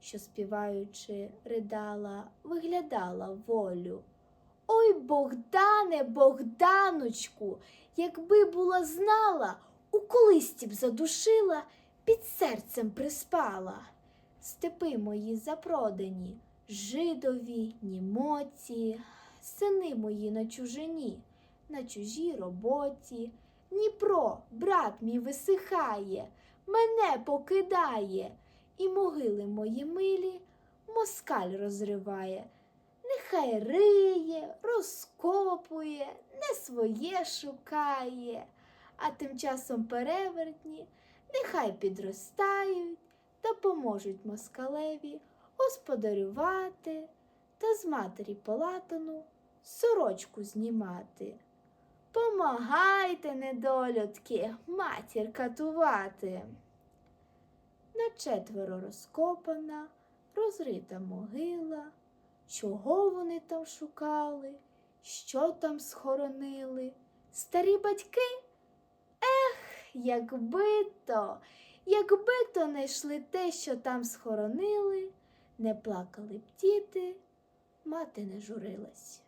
що співаючи ридала, виглядала волю. Ой, Богдане, Богданочку, якби була знала, у колисті б задушила, під серцем приспала. Степи мої запродані, жидові, німоці, сини мої на чужині, на чужій роботі. Дніпро, брат мій висихає, мене покидає, і могили мої милі москаль розриває. Нехай риє, розкопує, не своє шукає, а тим часом перевертні нехай підростають, допоможуть москалеві господарювати та з матері полатану сорочку знімати. Помагайте, недолюдки, матір катувати. На четверо розкопана, розрита могила. Чого вони там шукали, що там схоронили? Старі батьки? Ех, якби то, якби то не йшли те, що там схоронили, не плакали б діти, мати не журилась.